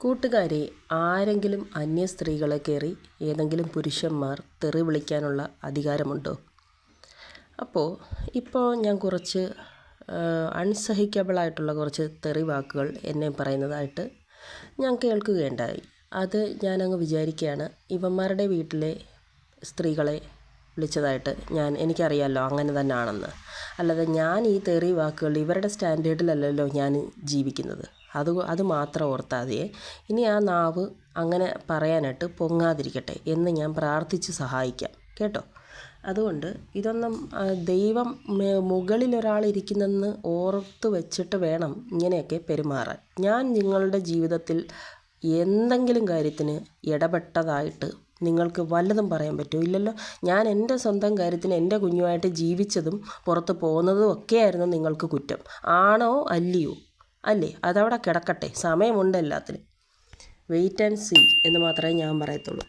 കൂട്ടുകാരെ ആരെങ്കിലും അന്യ സ്ത്രീകളെ കയറി ഏതെങ്കിലും പുരുഷന്മാർ തെറി വിളിക്കാനുള്ള അധികാരമുണ്ടോ? അപ്പോൾ ഇപ്പോൾ ഞാൻ കുറച്ച് അൺസഹിക്കബിളായിട്ടുള്ള കുറച്ച് തെറി വാക്കുകൾ എന്നെ പറയുന്നതായിട്ട് ഞാൻ കേൾക്കുകയുണ്ടായി. അത് ഞാനങ്ങ് വിചാരിക്കുകയാണ് ഇവന്മാരുടെ വീട്ടിലെ സ്ത്രീകളെ വിളിച്ചതായിട്ട് ഞാൻ എനിക്കറിയാമല്ലോ അങ്ങനെ തന്നെ ആണെന്ന് അല്ലാതെ ഞാൻ ഈ തെറി വാക്കുകൾ ഇവരുടെ സ്റ്റാൻഡേർഡിലല്ലല്ലോ ഞാൻ ജീവിക്കുന്നത്. അത് അത് മാത്രം ഓർത്താതെ ഇനി ആ നാവ് അങ്ങനെ പറയാനായിട്ട് പൊങ്ങാതിരിക്കട്ടെ എന്ന് ഞാൻ പ്രാർത്ഥിച്ച് സഹായിക്കാം. കേട്ടോ? അതുകൊണ്ട് ഇതൊന്നും ദൈവം മുകളിൽ ഒരാൾ ഇരിക്കുന്നെന്ന് ഓർത്ത് വെച്ചിട്ട് വേണം ഇങ്ങനെയൊക്കെ പെരുമാറാൻ. ഞാൻ നിങ്ങളുടെ ജീവിതത്തിൽ എന്തെങ്കിലും കാര്യത്തിന് ഇടപെട്ടതായിട്ട് നിങ്ങൾക്ക് വല്ലതും പറയാൻ പറ്റുമോ? ഇല്ലല്ലോ. ഞാൻ എന്റെ സ്വന്തം കാര്യത്തിന് എന്റെ കുഞ്ഞുമായിട്ട് ജീവിച്ചതും പുറത്ത് പോകുന്നതും ഒക്കെയായിരുന്നു നിങ്ങൾക്ക് കുറ്റം. ആണോ അല്ലയോ? അല്ലേ? അതവിടെ കിടക്കട്ടെ. സമയമുണ്ട് എല്ലാത്തിനും. വെയിറ്റ് ആൻഡ് സീ എന്ന് മാത്രമേ ഞാൻ പറയത്തുള്ളൂ.